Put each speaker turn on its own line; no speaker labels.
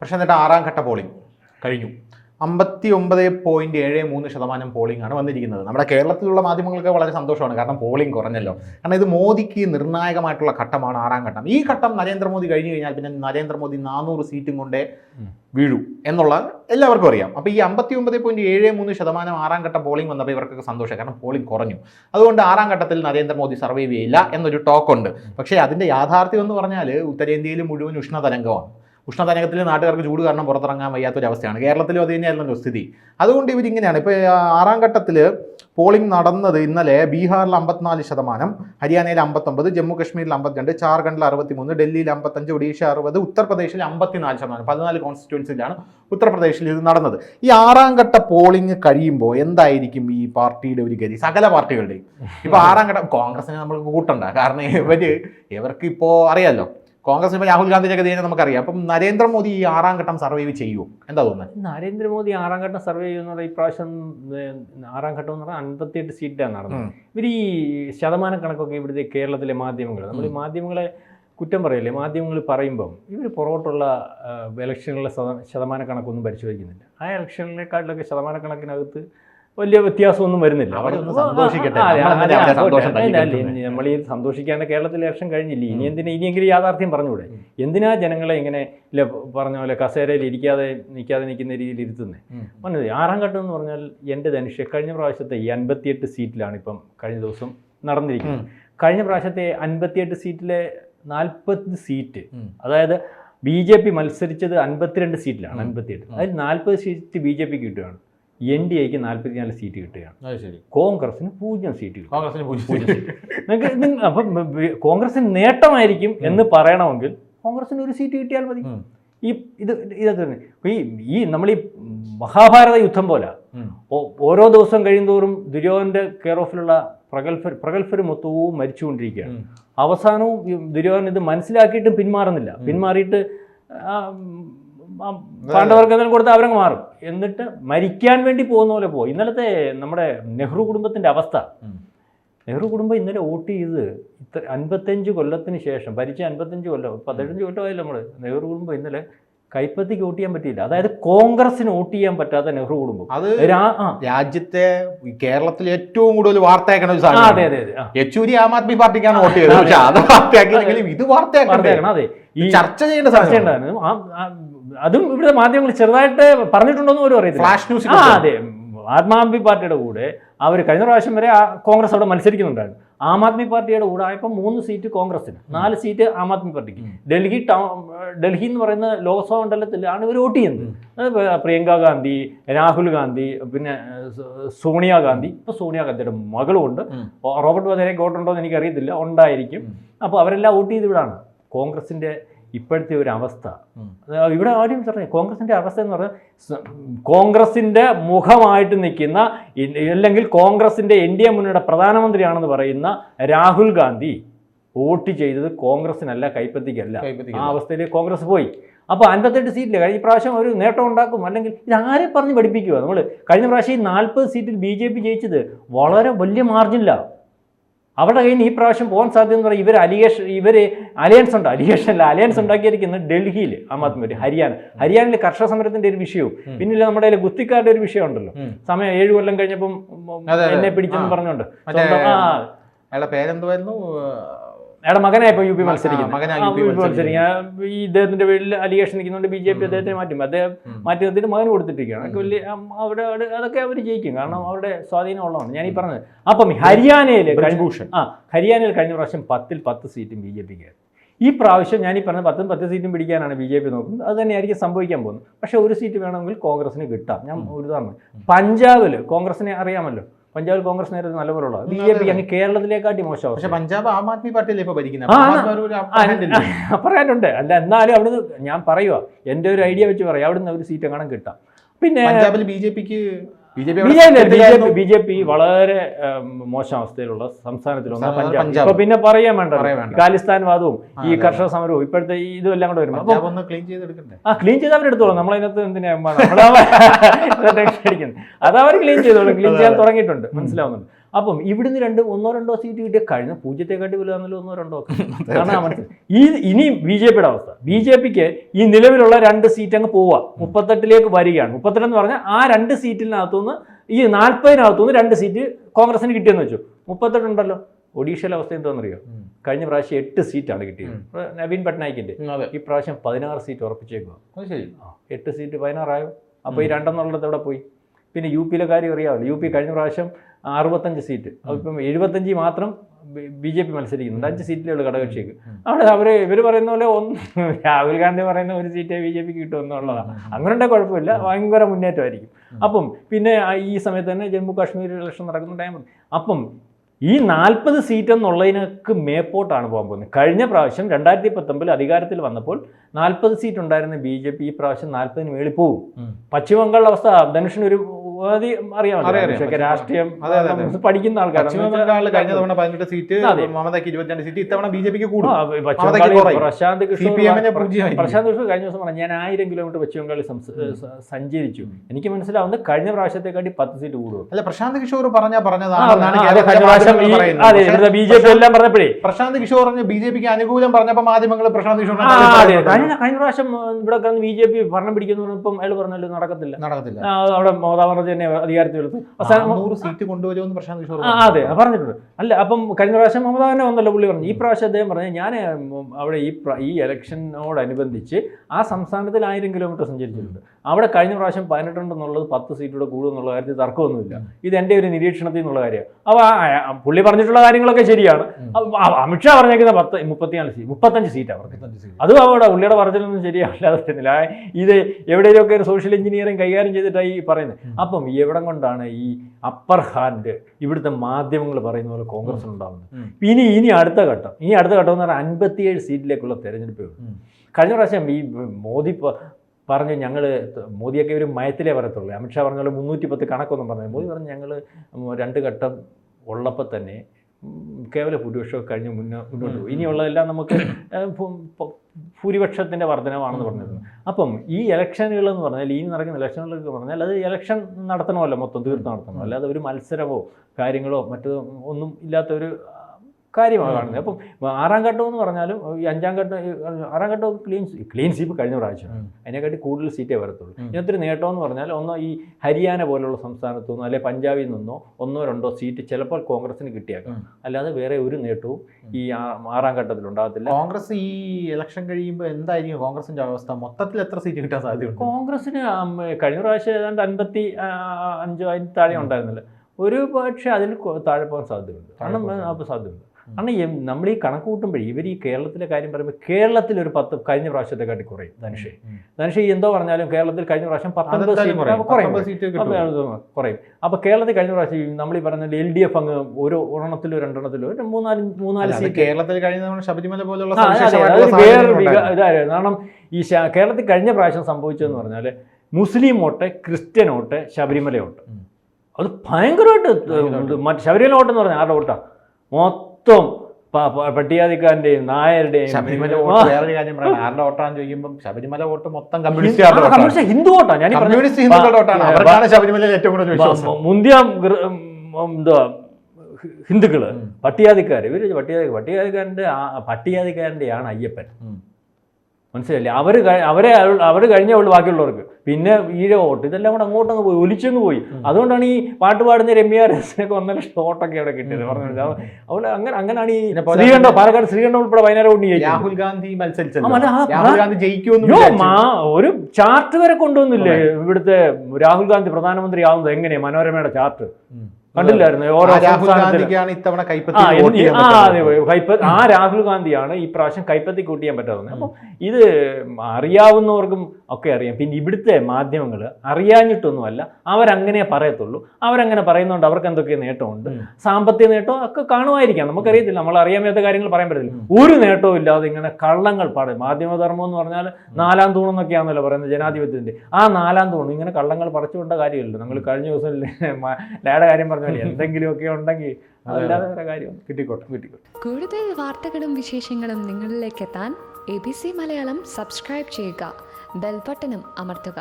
പക്ഷെ എന്നിട്ട് ആറാം ഘട്ട പോളിംഗ് കഴിഞ്ഞു. അമ്പത്തി ഒമ്പത് പോയിന്റ് ഏഴ് മൂന്ന് ശതമാനം പോളിംഗ് ആണ് വന്നിരിക്കുന്നത്. നമ്മുടെ കേരളത്തിലുള്ള മാധ്യമങ്ങൾക്ക് വളരെ സന്തോഷമാണ്. കാരണം പോളിംഗ് കുറഞ്ഞല്ലോ. കാരണം ഇത് മോദിക്ക് നിർണായകമായിട്ടുള്ള ഘട്ടമാണ് ആറാം ഘട്ടം. ഈ ഘട്ടം നരേന്ദ്രമോദി കഴിഞ്ഞു കഴിഞ്ഞാൽ പിന്നെ നരേന്ദ്രമോദി നാനൂറ് സീറ്റും കൊണ്ടേ വീഴൂ എന്നുള്ള എല്ലാവർക്കും അറിയാം. അപ്പോൾ ഈ അമ്പത്തി ഒമ്പത് പോയിന്റ് ഏഴ് മൂന്ന് ശതമാനം ആറാം ഘട്ട പോളിംഗ് വന്നപ്പോൾ ഇവർക്കൊക്കെ സന്തോഷം. കാരണം പോളിംഗ് കുറഞ്ഞു. അതുകൊണ്ട് ആറാം ഘട്ടത്തിൽ നരേന്ദ്രമോദി സർവൈവ് ചെയ്യില്ല എന്നൊരു ടോക്ക് ഉണ്ട്. പക്ഷേ അതിന്റെ യാഥാർത്ഥ്യം എന്ന് പറഞ്ഞാൽ ഉത്തരേന്ത്യയിൽ മുഴുവൻ ഉഷ്ണതരംഗമാണ്. ഉഷ്ണതരംഗത്തിൽ നാട്ടുകാർക്ക് ചൂട് കാരണം പുറത്തിറങ്ങാൻ വയ്യാത്തൊരവസ്ഥയാണ്. കേരളത്തിലും അത് തന്നെയായിരുന്നല്ലോ സ്ഥിതി. അതുകൊണ്ട് ഇവരിങ്ങനെയാണ് ഇപ്പോൾ ആറാം ഘട്ടത്തിൽ പോളിംഗ് നടന്നത് ഇന്നലെ ബീഹാറിൽ അമ്പത്തിനാല് ശതമാനം ഹരിയാനയിൽ അമ്പത്തൊമ്പത് ജമ്മു കാശ്മീരിൽ അമ്പത്തിരണ്ട് ജാർഖണ്ഡിൽ അറുപത്തിമൂന്ന് ഡൽഹിയിൽ അമ്പത്തഞ്ച് ഒഡീഷ അറുപത് ഉത്തർപ്രദേശിൽ അമ്പത്തിനാല് ശതമാനം. പതിനാല് കോൺസ്റ്റിറ്റ്യുവൻസിലാണ് ഉത്തർപ്രദേശിൽ ഇത് നടന്നത്. ഈ ആറാം ഘട്ട പോളിംഗ് കഴിയുമ്പോൾ എന്തായിരിക്കും ഈ പാർട്ടിയുടെ ഒരു ഗതി? സകല പാർട്ടികളുടെയും. ഇപ്പോൾ ആറാം ഘട്ടം കോൺഗ്രസിനെ നമ്മൾ കൂട്ടണ്ട. കാരണം ഇവർ ഇവർക്ക് ഇപ്പോൾ അറിയാലോ കോൺഗ്രസ് ഇപ്പോൾ രാഹുൽ ഗാന്ധിയുടെ ഗതിയെ നമുക്കറിയാം. അപ്പം നരേന്ദ്രമോദി ഈ ആറാം ഘട്ടം സർവൈവ് ചെയ്യുമോ എന്താ തോന്നുന്നത്?
നരേന്ദ്രമോദി ആറാം ഘട്ടം സർവൈവ് ചെയ്യുന്നത് ഈ പ്രാവശ്യം ആറാം ഘട്ടം എന്ന് പറഞ്ഞാൽ അൻപത്തിയെട്ട് സീറ്റാണ് നടന്നത്. ഇവർ ഈ ശതമാന കണക്കൊക്കെ ഇവിടുത്തെ കേരളത്തിലെ മാധ്യമങ്ങൾ നമ്മൾ ഈ മാധ്യമങ്ങളെ കുറ്റം പറയല്ലേ? മാധ്യമങ്ങൾ പറയുമ്പം ഇവർ പുറകോട്ടുള്ള ഇലക്ഷനിലെ ശതമാന കണക്കൊന്നും പരിശോധിക്കുന്നില്ല. ആ ഇലക്ഷനിലേക്കാട്ടിലൊക്കെ ശതമാന കണക്കിനകത്ത് വലിയ വ്യത്യാസമൊന്നും വരുന്നില്ല.
നമ്മൾ
ഈ സന്തോഷിക്കാണ്ട് കേരളത്തിൽ ഇലക്ഷൻ കഴിഞ്ഞില്ല? ഇനി എന്തിനാ ഇനിയെങ്കിലും യാഥാർത്ഥ്യം പറഞ്ഞുകൂടെ? എന്തിനാ ജനങ്ങളെ ഇങ്ങനെ ഇല്ല പറഞ്ഞ പോലെ കസേരയിൽ ഇരിക്കാതെ നിൽക്കാതെ നിൽക്കുന്ന രീതിയിൽ ഇരുത്തുന്നത് മനസ്സിലായി ആറാം ഘട്ടം എന്ന് പറഞ്ഞാൽ എന്റെ ധനുഷ്യ കഴിഞ്ഞ പ്രാവശ്യത്തെ ഈ അൻപത്തിയെട്ട് സീറ്റിലാണ് ഇപ്പം കഴിഞ്ഞ ദിവസം നടന്നിരിക്കുന്നത്. കഴിഞ്ഞ പ്രാവശ്യത്തെ അൻപത്തിയെട്ട് സീറ്റിലെ നാൽപ്പത് സീറ്റ് അതായത് ബി ജെ പി മത്സരിച്ചത് അൻപത്തിരണ്ട് സീറ്റിലാണ്. അൻപത്തിയെട്ട്. അതിൽ നാൽപ്പത് സീറ്റ് ബി ജെ പിക്ക് കിട്ടുകയാണ്. എൻ ഡി എക്ക് നാല്പത്തിനാല് സീറ്റ് കിട്ടുകയാണ്. കോൺഗ്രസിന് പൂജ്യം സീറ്റ് കിട്ടും.
കോൺഗ്രസിന് പൂജ്യം
നിങ്ങൾക്ക് അപ്പം കോൺഗ്രസിന് നേട്ടമായിരിക്കും എന്ന് പറയണമെങ്കിൽ കോൺഗ്രസിന് ഒരു സീറ്റ് കിട്ടിയാൽ മതി. ഈ ഇത് ഇതൊക്കെ തന്നെ. ഈ ഈ നമ്മൾ ഈ മഹാഭാരത യുദ്ധം പോലെ ഓരോ ദിവസം കഴിയുന്തോറും ദുര്യോധന്റെ കെയർ ഓഫിലുള്ള പ്രഗത്ഭർ പ്രഗത്ഭർ മൊത്തവും മരിച്ചുകൊണ്ടിരിക്കുകയാണ്. അവസാനവും ദുര്യോധൻ ഇത് മനസ്സിലാക്കിയിട്ടും പിന്മാറുന്നില്ല. പിന്മാറിയിട്ട് ആ, ഉം, ആ, പാണ്ഡവർക്ക് എന്തെങ്കിലും കൊടുത്ത് അവരങ്ങ് മാറും. എന്നിട്ട് മരിക്കാൻ വേണ്ടി പോകുന്ന പോലെ പോകും. ഇന്നലത്തെ നമ്മുടെ നെഹ്റു കുടുംബത്തിന്റെ അവസ്ഥ. നെഹ്റു കുടുംബം ഇന്നലെ വോട്ട് ചെയ്ത് ഇത്ര അൻപത്തഞ്ച് കൊല്ലത്തിന് ശേഷം ഭരിച്ച അൻപത്തഞ്ച് കൊല്ലം പതിനഞ്ച് കൊല്ലമായില്ല നമ്മൾ നെഹ്റു കുടുംബം ഇന്നലെ കൈപ്പത്തിക്ക് വോട്ട് ചെയ്യാൻ പറ്റിയില്ല. അതായത് കോൺഗ്രസിന് വോട്ട് ചെയ്യാൻ പറ്റാത്ത നെഹ്റു കുടുംബം.
അത് രാജ്യത്തെ കേരളത്തിൽ ഏറ്റവും കൂടുതൽ വാർത്തയാക്കണ ഒരു സാധനം
അതെ അതെ
യെച്ചൂരി ആം ആദ്മി പാർട്ടിക്കാണ് വോട്ട് ചെയ്തത്. പക്ഷെ അത് വാർത്തയാക്കിയില്ലെങ്കിലും ഇത്
വാർത്തയാക്കണം അതെ ഈ
ചർച്ച ചെയ്യേണ്ട സാധനം.
അതും ഇവിടുത്തെ മാധ്യമങ്ങൾ ചെറുതായിട്ട് പറഞ്ഞിട്ടുണ്ടോന്നും ഒരു അറിയത്തില്ല.
ഫ്ലാഷ് ന്യൂസ്
ആ അതെ. ആം ആദ്മി പാർട്ടിയുടെ കൂടെ അവർ കഴിഞ്ഞ പ്രാവശ്യം വരെ കോൺഗ്രസ് അവിടെ മത്സരിക്കുന്നുണ്ടായിരുന്നു. ആം ആദ്മി പാർട്ടിയുടെ കൂടെ ആയപ്പോൾ മൂന്ന് സീറ്റ് കോൺഗ്രസിന് നാല് സീറ്റ് ആം ആദ്മി പാർട്ടിക്ക്. ഡൽഹി ടൗൺ ഡൽഹി എന്ന് പറയുന്ന ലോക്സഭാ മണ്ഡലത്തിലാണ് ഇവർ വോട്ട് ചെയ്യുന്നത്. പ്രിയങ്ക ഗാന്ധി രാഹുൽ ഗാന്ധി പിന്നെ സോണിയാഗാന്ധി ഇപ്പോൾ സോണിയാഗാന്ധിയുടെ മകളുമുണ്ട്. റോബർട്ട് വധേരയ്ക്ക് വോട്ടുണ്ടോ എന്ന് എനിക്കറിയത്തില്ല. ഉണ്ടായിരിക്കും. അപ്പോൾ അവരെല്ലാം വോട്ട് ചെയ്ത് ഇവിടാണ് കോൺഗ്രസിന്റെ ഇപ്പോഴത്തെ ഒരു അവസ്ഥ. ഇവിടെ ആരും പറഞ്ഞു കോൺഗ്രസിന്റെ അവസ്ഥ എന്ന് പറഞ്ഞാൽ കോൺഗ്രസിന്റെ മുഖമായിട്ട് നിൽക്കുന്ന അല്ലെങ്കിൽ കോൺഗ്രസിന്റെ എൻ ഡി എ മുന്നണിയുടെ പ്രധാനമന്ത്രിയാണെന്ന് പറയുന്ന രാഹുൽ ഗാന്ധി വോട്ട് ചെയ്തത് കോൺഗ്രസിനല്ല കൈപ്പത്തിക്കല്ല. ആ അവസ്ഥയിൽ കോൺഗ്രസ് പോയി. അപ്പോൾ അൻപത്തെട്ട് സീറ്റിൽ കഴിഞ്ഞ പ്രാവശ്യം ഒരു നേട്ടം ഉണ്ടാക്കും. അല്ലെങ്കിൽ ഇതാരെ പറഞ്ഞ് പഠിപ്പിക്കുക? നമ്മൾ കഴിഞ്ഞ പ്രാവശ്യം ഈ നാൽപ്പത് സീറ്റിൽ ബി ജെ പി ജയിച്ചത് വളരെ വലിയ മാർജിനിലാണ് അവരുടെ കയ്യിൽ നിന്ന് ഈ പ്രാവശ്യം പോകാൻ സാധ്യത എന്ന് പറഞ്ഞാൽ ഇവർ അലിഗേഷൻ ഇവർ അലയൻസ് ഉണ്ട്. അലിഗേഷൻ അല്ല അലയൻസ് ഉണ്ടാക്കിയിരിക്കുന്നത് ഡൽഹിയിൽ ആം ആദ്മി പാർട്ടി ഹരിയാന. ഹരിയാനയിൽ കർഷക സമരത്തിന്റെ ഒരു വിഷയവും. പിന്നില്ല നമ്മുടെ ഗുസ്തിക്കാരുടെ ഒരു വിഷയം ഉണ്ടല്ലോ. സമയം ഏഴ് കൊല്ലം കഴിഞ്ഞപ്പം. എന്നെ പിടിച്ചെന്ന്. പറഞ്ഞുകൊണ്ട് ആ,
അയാളുടെ പേരെന്തുവായിരുന്നു?
അയാളുടെ മകനായി ഇപ്പോൾ യു പി മത്സരിക്കുന്നത് ഈ ഇദ്ദേഹത്തിന്റെ പേരിൽ അലിഗേഷൻ നിൽക്കുന്നുണ്ട് ബി ജെ പി അദ്ദേഹത്തെ മാറ്റും. അദ്ദേഹം മാറ്റുന്നതിന് മകന് കൊടുത്തിട്ടിരിക്കുകയാണ്. അതൊക്കെ വലിയ അവിടെ അതൊക്കെ അവർ ജയിക്കും. കാരണം അവരുടെ സ്വാധീനം ഉള്ളതാണ് ഞാൻ ഈ പറഞ്ഞത്. അപ്പം ഹരിയാനയിൽ കഴിഞ്ഞ ആ ഹരിയാനയിൽ കഴിഞ്ഞ പ്രാവശ്യം പത്തിൽ പത്ത് സീറ്റും ബി ജെ പിക്ക് ഈ പ്രാവശ്യം ഞാൻ ഈ പറഞ്ഞ പത്തും പത്ത് സീറ്റും പിടിക്കാനാണ് ബി ജെ പി നോക്കുന്നത്. അത് തന്നെയായിരിക്കും സംഭവിക്കാൻ പോകുന്നത്. പക്ഷേ ഒരു സീറ്റ് വേണമെങ്കിൽ കോൺഗ്രസിന് കിട്ടാം. ഞാൻ ഒരു ഉദാഹരണം. പഞ്ചാബിൽ കോൺഗ്രസിനെ അറിയാമല്ലോ? പഞ്ചാബിൽ കോൺഗ്രസ് നേരത്തെ നല്ലപോലെ ഉള്ളത് ബി ജെ പി അങ്ങ് കേരളത്തിലേക്കാട്ടി മോശം
പക്ഷേ പഞ്ചാബ് ആം ആദ്മി പാർട്ടിയിൽ ഇപ്പോൾ ഭരിക്കുന്നത്
പറയാനുണ്ട്. അല്ല എന്നാലും അവിടുന്ന് ഞാൻ പറയുക എന്റെ ഒരു ഐഡിയ വെച്ച് പറയാം. അവിടുന്ന് ഒരു സീറ്റ് എങ്ങനെ കിട്ടാം. പിന്നെ
പഞ്ചാബിൽ ബി ജെ പിക്ക് ബി ജെ പി
വളരെ മോശം അവസ്ഥയിലുള്ള സംസ്ഥാനത്തിലൊന്ന്
സംസ്ഥാനം
പഞ്ചാബ്. ഇപ്പൊ പിന്നെ പറയാൻ വേണ്ട
പറയാൻ
ഖാലിസ്ഥാൻ വാദവും ഈ കർഷക സമരവും ഇപ്പോഴത്തെ ഇതും എല്ലാം കൂടെ വരുമ്പോൾ
ഒന്ന് ക്ലീൻ
ആ ക്ലീൻ ചെയ്ത് അവരെടുത്തോളൂ നമ്മളതിനകത്ത് എന്തിനാ അടിക്കുന്നത് അത് അവർ ക്ലീൻ ചെയ്തോളും. ക്ലീൻ ചെയ്യാൻ തുടങ്ങിയിട്ടുണ്ട്. മനസ്സിലാവുന്നുണ്ട്. അപ്പം ഇവിടുന്ന് രണ്ട് ഒന്നോ രണ്ടോ സീറ്റ് കിട്ടിയ കഴിഞ്ഞ പൂജ്യത്തെക്കാട്ടി വലുതാണല്ലോ ഒന്നോ രണ്ടോ കാരണം ഈ ഇനിയും ബി ജെ പിയുടെ അവസ്ഥ. ബി ജെ പിക്ക് ഈ നിലവിലുള്ള രണ്ട് സീറ്റ് അങ്ങ് പോവുക മുപ്പത്തെട്ടിലേക്ക് വരികയാണ്. മുപ്പത്തെട്ടെന്ന് പറഞ്ഞാൽ ആ രണ്ട് സീറ്റിനകത്തുനിന്ന് ഈ നാൽപ്പതിനകത്തുനിന്ന് രണ്ട് സീറ്റ് കോൺഗ്രസിന് കിട്ടിയെന്ന് വെച്ചു. മുപ്പത്തെട്ടുണ്ടല്ലോ ഒഡീഷയിലെ അവസ്ഥ എന്താണെന്നറിയോ. കഴിഞ്ഞ പ്രാവശ്യം എട്ട് സീറ്റാണ് കിട്ടിയത്. നവീൻ പട്നായിക്കിന്റെ. ഈ പ്രാവശ്യം പതിനാറ് സീറ്റ് ഉറപ്പിച്ചേക്കുക എട്ട് സീറ്റ് പതിനാറായോ? അപ്പോൾ ഈ രണ്ടെന്നുള്ളത് എവിടെ പോയി? പിന്നെ യു പിയിലെ കാര്യം അറിയാമല്ലോ. യു പി കഴിഞ്ഞ പ്രാവശ്യം അറുപത്തഞ്ച് സീറ്റ് അതിപ്പം എഴുപത്തഞ്ച് മാത്രം ബി ജെ പി മത്സരിക്കുന്നുണ്ട്. അഞ്ച് സീറ്റിലേ ഉള്ളൂ ഘടകകക്ഷിക്ക്. അവിടെ അവർ ഇവർ പറയുന്ന പോലെ ഒന്ന് രാഹുൽ ഗാന്ധി പറയുന്ന ഒരു സീറ്റേ ബി ജെ പിക്ക് കിട്ടും എന്നുള്ളതാണ്. അങ്ങനെ കുഴപ്പമില്ല. ഭയങ്കര മുന്നേറ്റമായിരിക്കും. അപ്പം പിന്നെ ഈ സമയത്ത് തന്നെ ജമ്മു കാശ്മീർ ഇലക്ഷൻ നടക്കുന്ന ടൈം അപ്പം ഈ നാൽപ്പത് സീറ്റ് എന്നുള്ളതിനൊക്കെ മേപ്പോട്ടാണ് പോകാൻ പോകുന്നത്. കഴിഞ്ഞ പ്രാവശ്യം രണ്ടായിരത്തി പത്തൊമ്പതിൽ അധികാരത്തിൽ വന്നപ്പോൾ നാൽപ്പത് സീറ്റ് ഉണ്ടായിരുന്ന ബി ജെ പി ഈ പ്രാവശ്യം നാൽപ്പതിന് മേളിൽ പോകും
പശ്ചിമബംഗാളിലെ
പശ്ചിമ ബംഗാളിലെ അവസ്ഥ. ധനുഷിന് ഒരു അറിയാമല്ലോ. രാഷ്ട്രീയം പഠിക്കുന്ന ആൾക്കാരാണ്.
കഴിഞ്ഞ തവണ പതിനെട്ട് സീറ്റ്
അതെ.
മമതയ്ക്ക് ഇരുപത്തിരണ്ട് സീറ്റ്. ഇത്തവണ ബി ജെ പിക്ക് കൂടും.
ആ, പശ്ചിമ
മമതയ്ക്ക്
പ്രശാന്ത്
പൂജ്യമായിരിക്കും.
പ്രശാന്ത് കൃഷ്ണ കഴിഞ്ഞ ദിവസം പറഞ്ഞു ഞാൻ ആയിരം കിലോമീറ്റർ പശ്ചിമ ബംഗാളിൽ സഞ്ചരിച്ചു. എനിക്ക് മനസ്സിലാവുന്ന കഴിഞ്ഞ പ്രാവശ്യത്തെക്കാട്ടി പത്ത് സീറ്റ് കൂടും.
അല്ല പ്രശാന്ത് കിഷോർ പറഞ്ഞ
പറഞ്ഞതാണ് ബി ജെ പി എല്ലാം പറഞ്ഞപ്പോഴേ
പ്രശാന്ത് കിഷോർ പറഞ്ഞ ബി ജെ പിക്ക് അനുകൂലം പറഞ്ഞപ്പോ മാധ്യമങ്ങൾ പ്രശാന്ത് കിഷോർ.
കഴിഞ്ഞ പ്രാവശ്യം ഇവിടെ ബി ജെ പി ഭരണം പിടിക്കുന്നു പറഞ്ഞപ്പം അയാൾ പറഞ്ഞല്ലോ നടക്കത്തില്ല.
നടക്കത്തില്ല.
അവിടെ മമതാ ബാനർജി തന്നെ അധികാരത്തിൽ എടുത്തു. അവസാനം
സീറ്റ് കൊണ്ടുവരുമെന്ന് പ്രശാന്ത് കിഷോർ
ആ അതെ പറഞ്ഞിട്ടുണ്ട്. അല്ല അപ്പം കഴിഞ്ഞ പ്രാവശ്യം മമത തന്നെ വന്നല്ലോ പുള്ളി പറഞ്ഞു. ഈ പ്രാവശ്യം അദ്ദേഹം പറഞ്ഞു ഞാൻ അവിടെ ഈ ഈ ഇലക്ഷനോടനുബന്ധിച്ച് ആ സംസ്ഥാനത്തിൽ ആയിരം കിലോമീറ്റർ സഞ്ചരിച്ചിട്ടുണ്ട്. അവിടെ കഴിഞ്ഞ പ്രാവശ്യം പതിനെട്ടുണ്ടെന്നുള്ളത് പത്ത് സീറ്റൂടെ കൂടും എന്നുള്ള കാര്യത്തിൽ തർക്കമൊന്നുമില്ല. ഇത് എന്റെ ഒരു നിരീക്ഷണത്തിൽ നിന്നുള്ള കാര്യമാണ്. അപ്പോൾ പുള്ളി പറഞ്ഞിട്ടുള്ള കാര്യങ്ങളൊക്കെ ശരിയാണ്. അമിത്ഷാ പറഞ്ഞേക്കുന്ന പത്ത് മുപ്പത്തിനാല് സീറ്റ് മുപ്പത്തഞ്ച് സീറ്റാണ് പറഞ്ഞത് അതും അവിടെ പുള്ളിയുടെ പറഞ്ഞതൊന്നും ശരിയാവില്ലാതെ ഇത് എവിടെയൊക്കെ ഒരു സോഷ്യൽ എഞ്ചിനീയറിംഗ് കൈകാര്യം ചെയ്തിട്ടായി പറയുന്നത്.
ഉം.
അപ്പം എവിടം കൊണ്ടാണ് ഈ അപ്പർ ഹാൻഡ് ഇവിടുത്തെ മാധ്യമങ്ങൾ പറയുന്ന പോലെ കോൺഗ്രസ് ഉണ്ടാവുന്നത്? ഇനി ഇനി അടുത്ത ഘട്ടം. ഇനി അടുത്ത ഘട്ടം എന്ന് പറഞ്ഞാൽ അൻപത്തിയേഴ് സീറ്റിലേക്കുള്ള തെരഞ്ഞെടുപ്പേ. കഴിഞ്ഞ പ്രാവശ്യം ഈ മോദി പറഞ്ഞു ഞങ്ങൾ മോദിയൊക്കെ ഒരു മയത്തിലേ പറയത്തുള്ളൂ അമിത്ഷാ പറഞ്ഞ പോലെ മുന്നൂറ്റി പത്ത് കണക്കൊന്നും പറഞ്ഞു മോദി പറഞ്ഞു ഞങ്ങൾ രണ്ട് ഘട്ടം ഉള്ളപ്പോൾ തന്നെ കേവല ഭൂരിപക്ഷമൊക്കെ കഴിഞ്ഞ് മുന്നോ മുന്നോട്ട് പോകും ഇനിയുള്ളതെല്ലാം നമുക്ക് ഭൂരിപക്ഷത്തിന്റെ വർധനമാണെന്ന് പറഞ്ഞിരുന്നു. അപ്പം ഈ ഇലക്ഷനുകൾ എന്ന് പറഞ്ഞാൽ ഇനി നടക്കുന്ന ഇലക്ഷനുകളൊക്കെ പറഞ്ഞാൽ അത് ഇലക്ഷൻ നടത്തണമല്ലോ മൊത്തം തീർത്ത് നടത്തണമല്ലോ. അല്ലാതെ ഒരു മത്സരമോ കാര്യങ്ങളോ മറ്റു ഒന്നും ഇല്ലാത്ത ഒരു കാര്യമാണ് കാണുന്നത്. അപ്പം ആറാം ഘട്ടം എന്ന് പറഞ്ഞാലും ഈ അഞ്ചാം ഘട്ടം ആറാം ഘട്ടം ക്ലീൻ ക്ലീൻ സീപ്പ് കഴിഞ്ഞ പ്രാവശ്യം. അതിനെക്കാട്ടി കൂടുതൽ സീറ്റേ വരത്തുള്ളൂ. ഇന്നത്തൊരു നേട്ടം എന്ന് പറഞ്ഞാൽ ഒന്നോ ഈ ഹരിയാന പോലുള്ള സംസ്ഥാനത്തു നിന്നോ അല്ലെങ്കിൽ പഞ്ചാബിൽ നിന്നോ ഒന്നോ രണ്ടോ സീറ്റ് ചിലപ്പോൾ കോൺഗ്രസിന് കിട്ടിയേക്കാം. അല്ലാതെ വേറെ ഒരു നേട്ടവും ഈ ആറാം ഘട്ടത്തിൽ ഉണ്ടാകത്തില്ല.
കോൺഗ്രസ് ഈ ഇലക്ഷൻ കഴിയുമ്പോൾ എന്തായിരിക്കും കോൺഗ്രസിന്റെ അവസ്ഥ? മൊത്തത്തിൽ എത്ര സീറ്റ് കിട്ടാൻ സാധ്യതയുണ്ട്?
കോൺഗ്രസിന് കഴിഞ്ഞ പ്രാവശ്യം ഏതാണ്ട് അൻപത്തി അഞ്ചോ അതിന് താഴെ ഉണ്ടായിരുന്നില്ല. ഒരു പക്ഷേ അതിൽ താഴെ പോകാൻ സാധ്യതയുണ്ട്. കാരണം അപ്പോൾ സാധ്യതയുണ്ട്. കാരണം നമ്മൾ ഈ കണക്ക് കൂട്ടുമ്പോഴേ ഇവർ ഈ കേരളത്തിലെ കാര്യം പറയുമ്പോൾ കേരളത്തിൽ ഒരു പത്ത് കഴിഞ്ഞ പ്രാവശ്യത്തെക്കാട്ടി കുറയും ധനുഷേ. ധനുഷേ എന്തോ പറഞ്ഞാലും കേരളത്തിൽ കഴിഞ്ഞ പ്രാവശ്യം പത്തൊമ്പത് സീറ്റ്
കുറയും.
കുറയും. അപ്പോൾ കേരളത്തിൽ കഴിഞ്ഞ പ്രാവശ്യം നമ്മൾ ഈ പറഞ്ഞ എൽ ഡി എഫ് അങ്ങ് ഒരു ഒരെണ്ണത്തിലോ രണ്ടെണ്ണത്തിലോ ഒരു
മൂന്നാൽ മൂന്നാൽ
സീറ്റ്.
കേരളത്തിൽ കഴിഞ്ഞ ശബരിമല പോലുള്ള.
ഇതായിരുന്നു കാരണം ഈ കേരളത്തിൽ കഴിഞ്ഞ പ്രാവശ്യം സംഭവിച്ചതെന്ന് പറഞ്ഞാൽ മുസ്ലിം ഓട്ടെ ക്രിസ്ത്യൻ ഓട്ടെ ശബരിമല വോട്ട് അത് ഭയങ്കരമായിട്ട്. മറ്റ് ശബരിമല ഓട്ടെന്ന് പറഞ്ഞാൽ ആരുടെ ഓട്ടാ മൊത്തം പ- പട്ടികാതിക്കാരന്റെയും നായരുടെയും
ശബരിമല വോട്ട് വേറൊരു കാര്യം പറയാം ആരുടെ വോട്ടാന്ന് ചോദിക്കുമ്പോൾ ശബരിമല വോട്ട് മൊത്തം
കമ്മ്യൂണിസ്റ്റ് ഹിന്ദു വോട്ടാണ്. ഞാൻ
കമ്മ്യൂണിസ്റ്റ് ഹിന്ദുക്കളുടെ വോട്ടാണ്. അവർക്കാണ് ശബരിമലയിൽ ഏറ്റവും കൂടുതൽ വിശ്വാസം.
മുന്തിയ എന്തുവാ?
ഹിന്ദുക്കൾ.
പട്ടികാതിക്കാർ ഇവർ പട്ടികാതി പട്ടികാതിക്കാരന്റെ പട്ടികാതിക്കാരന്റെയാണ് അയ്യപ്പൻ. മനസ്സിലായില്ലേ? അവർ അവരെ അവർ കഴിഞ്ഞ ഉള്ളൂ ബാക്കിയുള്ളവർക്ക്. പിന്നെ ഈഴ വോട്ട് ഇതെല്ലാം കൂടെ അങ്ങോട്ടങ്ങ് പോയി ഒലിച്ചങ്ങ് പോയി. അതുകൊണ്ടാണ് ഈ പാട്ട് പാടുന്ന രമ്യ രസിനൊക്കെ ഒന്നര ഷോട്ടൊക്കെ അവിടെ കിട്ടിയത്. പറഞ്ഞു അതുകൊണ്ട് അങ്ങനെ അങ്ങനെയാണ് ഈ
ശ്രീകണ്ഠ പോലെ
ശ്രീകണ്ഠം പാലക്കാട് ശ്രീകണ്ഠ ഉൾപ്പെടെ വയനാട് കൊണ്ട്.
രാഹുൽ ഗാന്ധി
മത്സരിച്ചോ ഒരു ചാർട്ട് വരെ കൊണ്ടുവന്നില്ലേ? ഇവിടുത്തെ രാഹുൽ ഗാന്ധി പ്രധാനമന്ത്രി ആവുന്നത് എങ്ങനെയാ? മനോരമയുടെ ചാർട്ട്. കണ്ടില്ലായിരുന്നു?
ആ
ഓരോ
രാഹുൽ
ഗാന്ധിയാണ് ഈ പ്രാവശ്യം കൈപ്പത്തി കൂട്ടിയാൻ പറ്റാതെ അപ്പൊ ഇത് അറിയാവുന്നവർക്കും ഒക്കെ അറിയാം. പിന്നെ ഇവിടുത്തെ മാധ്യമങ്ങൾ അറിയാഞ്ഞിട്ടൊന്നുമല്ല അവരങ്ങനെ പറയത്തുള്ളൂ. അവരങ്ങനെ പറയുന്നതുകൊണ്ട് അവർക്ക് എന്തൊക്കെ നേട്ടമുണ്ട്. സാമ്പത്തിക നേട്ടം ഒക്കെ കാണുമായിരിക്കാം. നമുക്കറിയത്തില്ല. നമ്മൾ അറിയാൻ വേണ്ട കാര്യങ്ങൾ പറയാൻ
പറ്റില്ല
ഒരു നേട്ടവും ഇല്ലാതെ ഇങ്ങനെ കള്ളങ്ങൾ പാടും. മാധ്യമധർമ്മം എന്ന് പറഞ്ഞാൽ നാലാം തൂണെന്നൊക്കെയാണല്ലോ പറയുന്നത് ജനാധിപത്യത്തിന്റെ ആ നാലാം തൂണ് ഇങ്ങനെ കള്ളങ്ങൾ പറിച്ചുകൊണ്ട കാര്യമില്ല നമ്മൾ കഴിഞ്ഞ ദിവസം ലേയുടെ കാര്യം പറഞ്ഞ പോലെ എന്തെങ്കിലുമൊക്കെ ഉണ്ടെങ്കിൽ അതല്ലാതെ വേറെ കാര്യം.
കിട്ടിക്കോട്ടെ കിട്ടിക്കോട്ടെ.
കൂടുതൽ വാർത്തകളും വിശേഷങ്ങളും നിങ്ങളിലേക്ക് എത്താൻ A B C Malayalam subscribe ചെയ്യുക. ബെൽബട്ടനും അമർത്തുക.